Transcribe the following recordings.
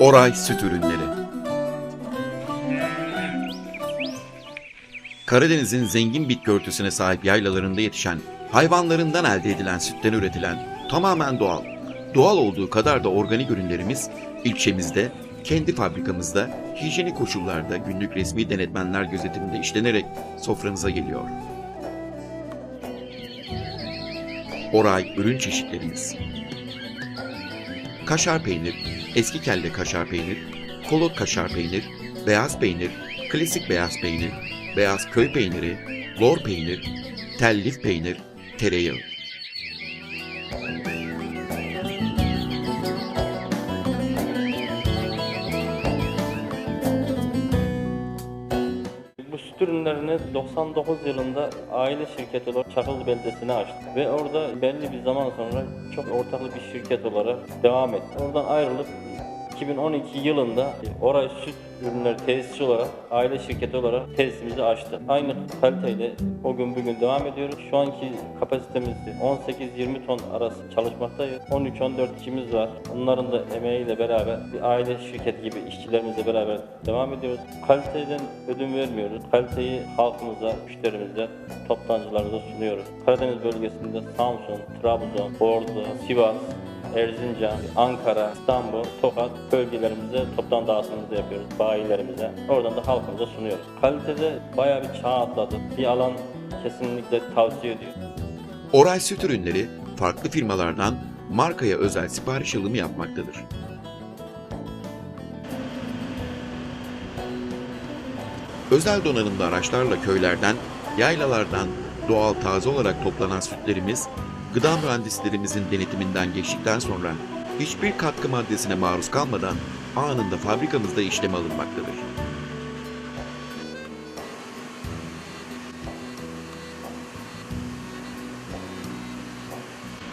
Oray Süt Ürünleri Karadeniz'in zengin bitki örtüsüne sahip yaylalarında yetişen, hayvanlarından elde edilen sütten üretilen, tamamen doğal, doğal olduğu kadar da organik ürünlerimiz ilçemizde, kendi fabrikamızda, hijyenik koşullarda günlük resmi denetmenler gözetiminde işlenerek sofranıza geliyor. Oray ürün çeşitlerimiz. Kaşar peynir, eski kelle kaşar peynir, kolot kaşar peynir, beyaz peynir, klasik beyaz peynir, beyaz köy peyniri, lor peynir, tellif peynir, tereyağı. Süt ürünlerini 99 yılında aile şirketi olarak Çakıl beldesine açtık. Ve orada belli bir zaman sonra çok ortaklı bir şirket olarak devam etti. Oradan ayrılıp 2012 yılında Oray Süt Ürünleri Tesisi olarak aile şirketi olarak tesisimizi açtı. Aynı kaliteyle o gün bugün devam ediyoruz. Şu anki kapasitemiz 18-20 ton arası çalışmaktayız. 13-14 işimiz var. Onların da emeğiyle beraber bir aile şirketi gibi işçilerimizle beraber devam ediyoruz. Kaliteden ödün vermiyoruz. Kaliteyi halkımıza, müşterimize, toptancılarımıza sunuyoruz. Karadeniz bölgesinde Samsun, Trabzon, Ordu, Sivas, Erzincan, Ankara, İstanbul, Tokat bölgelerimize toptan dağıtımımızı yapıyoruz bayilerimize. Oradan da halkımıza sunuyoruz. Kalitede bayağı bir çağ atladı. Bir alan kesinlikle tavsiye ediyorum. Oray Süt Ürünleri farklı firmalardan markaya özel sipariş alımı yapmaktadır. Özel donanımlı araçlarla köylerden, yaylalardan doğal taze olarak toplanan sütlerimiz, gıda mühendislerimizin denetiminden geçtikten sonra hiçbir katkı maddesine maruz kalmadan anında fabrikamızda işleme alınmaktadır.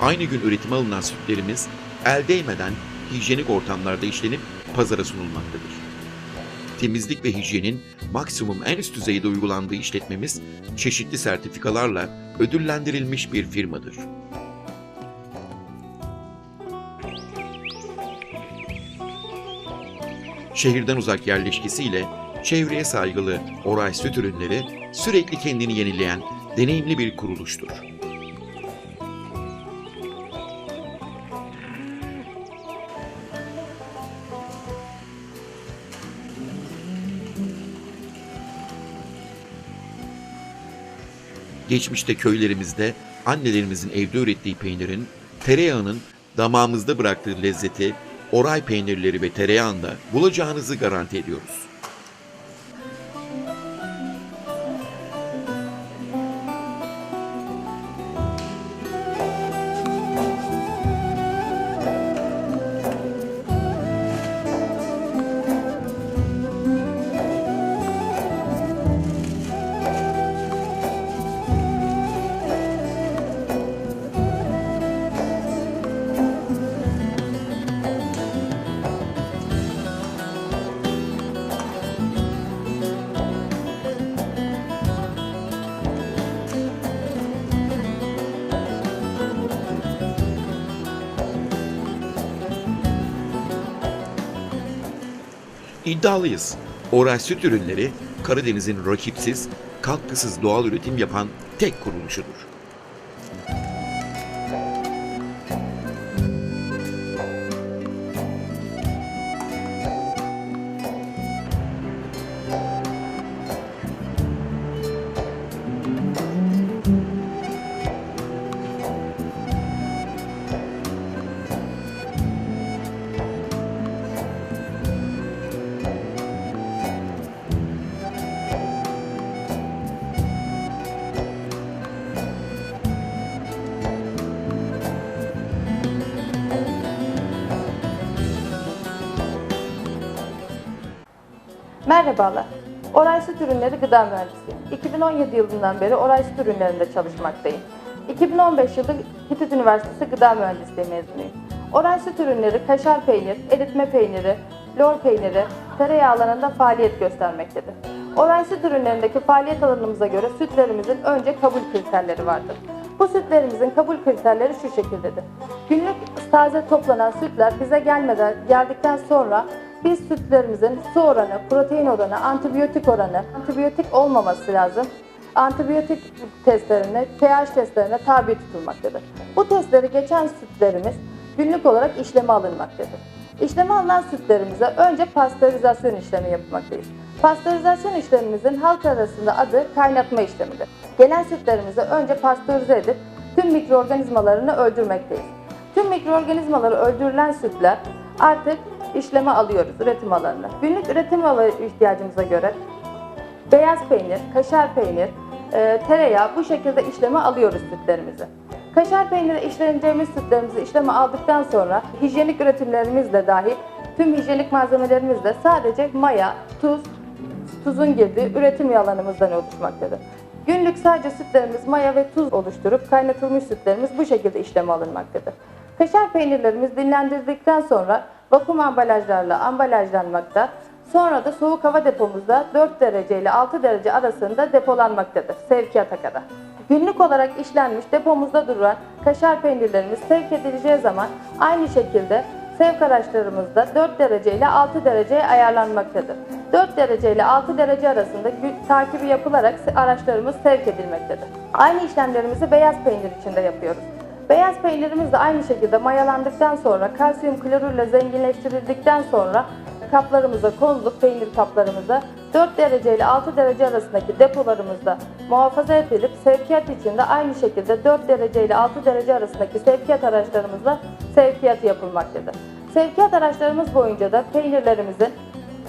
Aynı gün üretime alınan sütlerimiz el değmeden hijyenik ortamlarda işlenip pazara sunulmaktadır. Temizlik ve hijyenin maksimum en üst düzeyde uygulandığı işletmemiz çeşitli sertifikalarla ödüllendirilmiş bir firmadır. Şehirden uzak yerleşkesiyle çevreye saygılı Oray Süt Ürünleri sürekli kendini yenileyen deneyimli bir kuruluştur. Geçmişte köylerimizde annelerimizin evde ürettiği peynirin, tereyağının damağımızda bıraktığı lezzeti oray peynirleri ve tereyağında bulacağınızı garanti ediyoruz. İddialıyız. Oray Süt Ürünleri Karadeniz'in rakipsiz, katkısız doğal üretim yapan tek kuruluşudur. Merhabalar. Oray Ürünleri Gıda Mühendisiyim. 2017 yılından beri Oray Ürünleri'nde çalışmaktayım. 2015 yılı Hitit Üniversitesi Gıda Mühendisliği mezunuyum. Oray Ürünleri kaşar peynir, eritme peyniri, lor peyniri, tereyağı alanında faaliyet göstermektedir. Oray Ürünlerindeki faaliyet alanımıza göre sütlerimizin önce kabul kriterleri vardır. Bu sütlerimizin kabul kriterleri şu şekildedir. Günlük taze toplanan sütler bize gelmeden geldikten sonra Biz sütlerimizin su oranı, protein oranı, antibiyotik oranı, antibiyotik olmaması lazım. Antibiyotik testlerine, pH testlerine tabi tutulmaktadır. Bu testleri geçen sütlerimiz günlük olarak işleme alınmaktadır. İşleme alınan sütlerimize önce pastörizasyon işlemi yapmaktayız. Pastörizasyon işlemimizin halk arasında adı kaynatma işlemidir. Gelen sütlerimizi önce pastörize edip tüm mikroorganizmalarını öldürmekteyiz. Tüm mikroorganizmaları öldürülen sütler artık işleme alıyoruz üretim alanına. Günlük üretim alanı ihtiyacımıza göre beyaz peynir, kaşar peynir, e, tereyağı bu şekilde işleme alıyoruz sütlerimizi. Kaşar peyniri işleneceğimiz sütlerimizi işleme aldıktan sonra hijyenik üretimlerimizle dahil tüm hijyenik malzemelerimizle sadece maya, tuz, tuzun girdiği üretim alanımızdan oluşmaktadır. Günlük sadece sütlerimiz maya ve tuz oluşturup kaynatılmış sütlerimiz bu şekilde işleme alınmaktadır. Kaşar peynirlerimiz dinlendirdikten sonra vakum ambalajlarla ambalajlanmakta. Sonra da soğuk hava depomuzda 4 derece ile 6 derece arasında depolanmaktadır sevkiyata kadar. Günlük olarak işlenmiş depomuzda duran kaşar peynirlerimiz sevk edileceği zaman aynı şekilde sevk araçlarımızda 4 derece ile 6 dereceye ayarlanmaktadır. 4 derece ile 6 derece arasında takibi yapılarak araçlarımız sevk edilmektedir. Aynı işlemlerimizi beyaz peynir için de yapıyoruz. Beyaz peynirimiz de aynı şekilde mayalandıktan sonra kalsiyum klorürle zenginleştirildikten sonra kaplarımıza konulup peynir kaplarımıza 4 derece ile 6 derece arasındaki depolarımızda muhafaza edilip sevkiyat için de aynı şekilde 4 derece ile 6 derece arasındaki sevkiyat araçlarımızla sevkiyat yapılmaktadır. Sevkiyat araçlarımız boyunca da peynirlerimizin,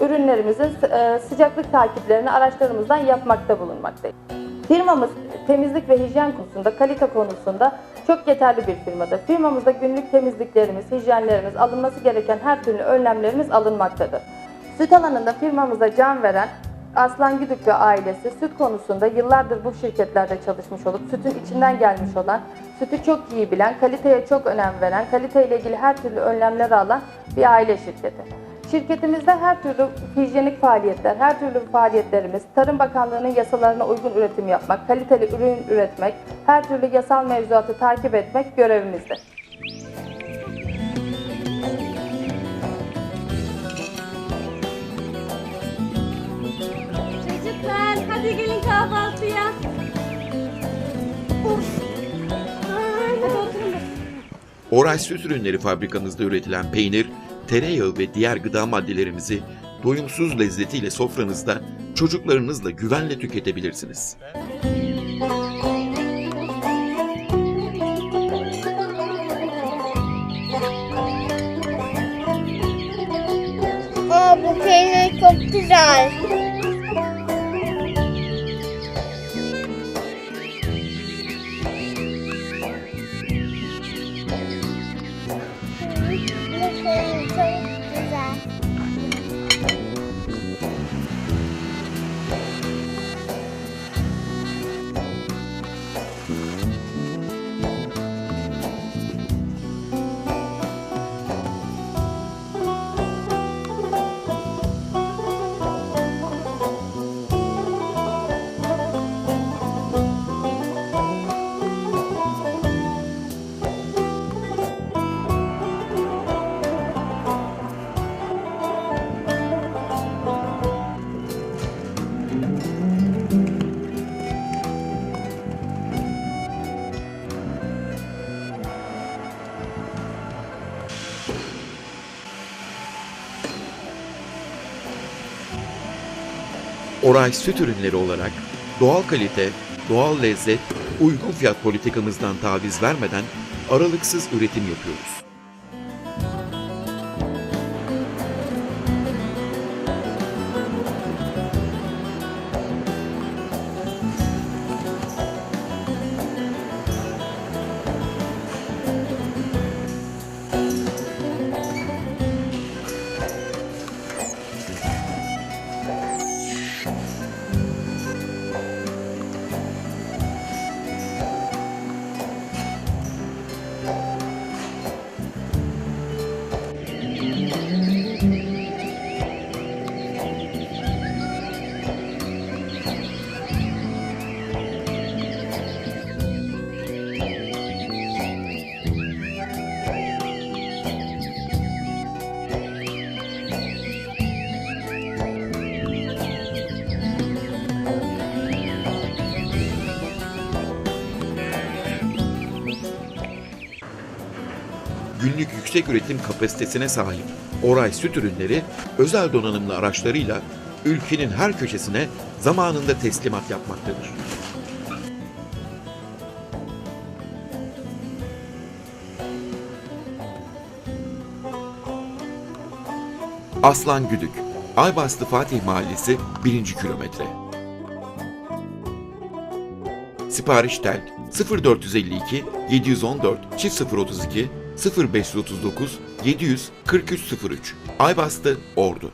ürünlerimizin e, sıcaklık takiplerini araçlarımızdan yapmakta bulunmaktayız. Firmamız temizlik ve hijyen konusunda, kalite konusunda çok yeterli bir firmadır. Firmamızda günlük temizliklerimiz, hijyenlerimiz, alınması gereken her türlü önlemlerimiz alınmaktadır. Süt alanında firmamıza can veren Aslan Güdük ve ailesi süt konusunda yıllardır bu şirketlerde çalışmış olup sütün içinden gelmiş olan, sütü çok iyi bilen, kaliteye çok önem veren, kaliteyle ilgili her türlü önlemleri alan bir aile şirketi. Şirketimizde her türlü hijyenik faaliyetler, her türlü faaliyetlerimiz, Tarım Bakanlığı'nın yasalarına uygun üretim yapmak, kaliteli ürün üretmek, her türlü yasal mevzuatı takip etmek görevimizdir. Çocuklar hadi gelin kahvaltıya. Of. Oray Süt Ürünleri fabrikamızda üretilen peynir, tereyağı ve diğer gıda maddelerimizi doyumsuz lezzetiyle sofranızda çocuklarınızla güvenle tüketebilirsiniz. Aa bu peynir çok güzel. Oray Süt Ürünleri olarak doğal kalite, doğal lezzet, uygun fiyat politikamızdan taviz vermeden aralıksız üretim yapıyoruz. Yüksek üretim kapasitesine sahip Oray Süt Ürünleri özel donanımlı araçlarıyla ülkenin her köşesine zamanında teslimat yapmaktadır. Aslan Güdük, Aybastı Fatih Mahallesi 1. kilometre. Sipariş tel 0452 714 032 0539 700 4303 Aybastı Ordu